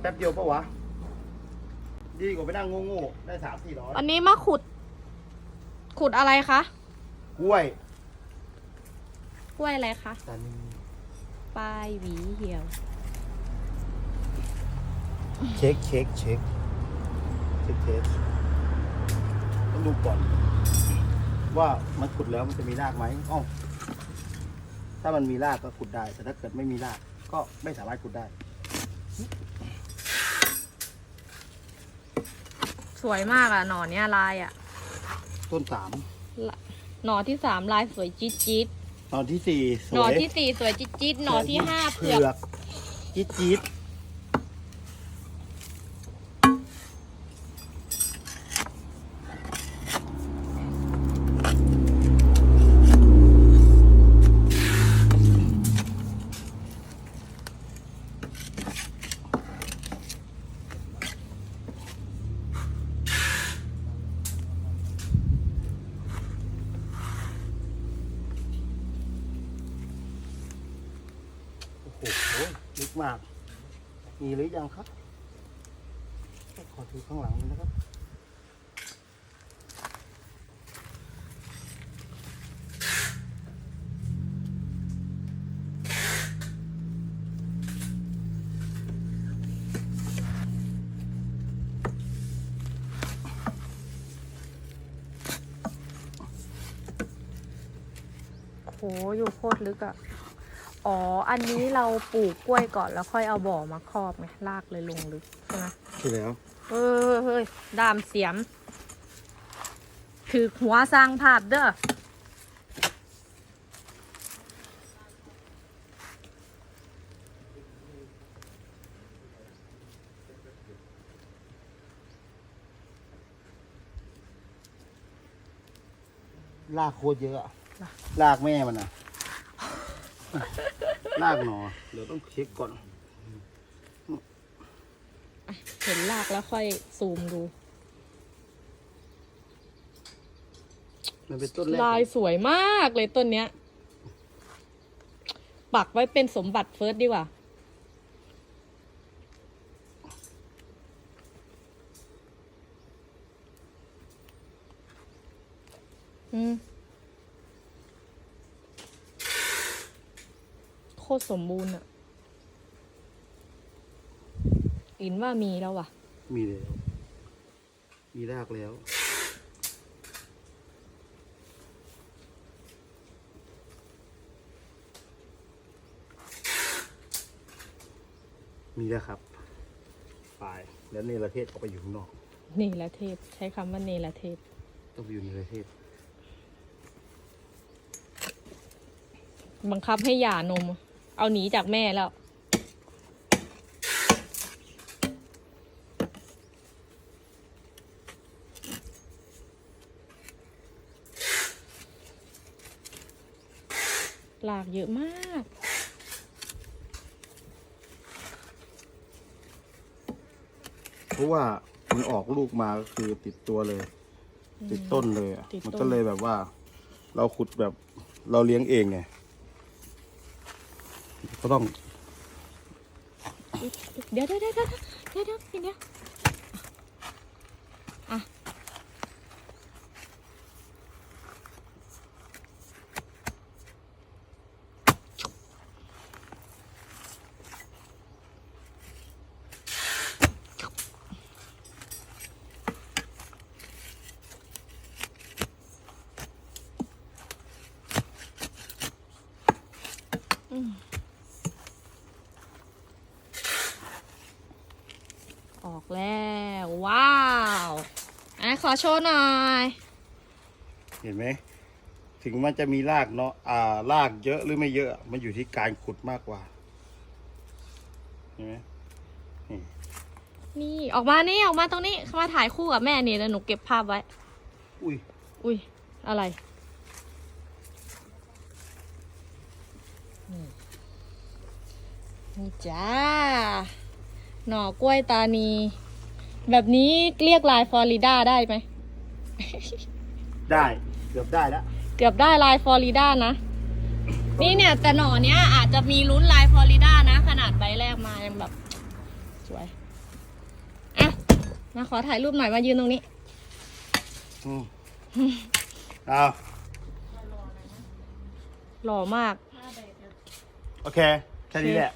แป๊บเดียวปะวะ ดีกว่าไปนั่งโง่ๆได้สามสี่ร้อยวันนี้มาขุด ขุดอะไรคะกล้วยกล้วยอะไรคะตานีปลายหวีเหี่ยว เช็คเช็คเช็คเช็คเช็คต้องดูก่อน ว่ามันขุดแล้วมันจะมีรากไหมอ้าวถ้ามันมีรากก็ขุดได้ แต่ถ้าเกิดไม่มีรากก็ไม่สามารถขุดได้ วยมากอะหน่อเนี้ยลายอะต้นสามละหน่อที่สามลายสวยจี๊ดจี๊ดตอนที่สี่สหน่อวยที่สี่สวยจี๊ดจี๊ดหน่อที่ห้าเผืเผือกอก จี๊ดจี๊ด โอ้โหลึกมาก มีหรือยังครับ ขอถือข้างหลังเลยนะครับ โห อยู่โคตรลึกอะ อ๋อ อันนี้เราปลูกกล้วยก่อนแล้วค่อยเอาบ่อมาครอบไงลากเลยลงลึกใช่ไหมใช่แล้วเฮ้ยเฮ้ยดามเสียม ถือหัวสร้างภาพเด้อลากโคตรเยอะอะลากแม่มันนะ ลากหนอเดี๋ยวต้องเช็คก่อนเห็นลากแล้วค่อยซูมดู มันเป็นต้นแรกลายสวยมากเลยต้นเนี้ย ปักไว้เป็นสมบัติเฟิร์สดีกว่า อืม คตรสมบูรณ์อะอินว่ามีแล้วว่ะ มีแล้ว มีรากแล้ว มีแล้วครับไปแล้วเนรเทศออกไปอยู่ข้างนอกเนรเทศ ใช้คำว่าเนรเทศ ต้องไปอยู่เนรเทศ บังคับให้หย่านม เอาหนีจากแม่แล้ว หลากเยอะมากเพราะว่ามันออกลูกมาก็คือติดตัวเลย ติดต้นเลยอะติดต้น มันก็เลยแบบว่า เราขุดแบบเราเลี้ยงเองไง ก็ต้องเดี๋ยวเดี๋ยวเดี๋ยวเดี๋ยวเดี๋ยวเดี๋ยวเดี๋ยวอะ ออกแล้ว ว้าวอะขอโชว์หน่อย เห็นไหม ถึงมันจะมีรากเนาะอ่ารากเยอะหรือไม่เยอะ มันอยู่ที่การขุดมากกว่า เห็นไหมนี่นี่ออกมานี่ออกมาตรงนี้เข้ามาถ่ายคู่กับแม่นี่แล้วหนูเก็บภาพไว้ อุ้ย อุ้ย อะไรนี่นี่จ้า หน่อกล้วยตานี แบบนี้เรียกลายฟลอริดาได้ไหม ได้เกือบได้แล้วเกือบได้ลายฟลอริดานะ นี่เนี่ยแต่หน่อเนี้ยอาจจะมีลุ้นลายฟลอริดานะ ขนาดใบแรกมายังแบบ สวยมาขอถ่ายรูปหน่อยมายืนตรงนี้ อืมเอาหล่อมาก โอเค แค่นี้แหละ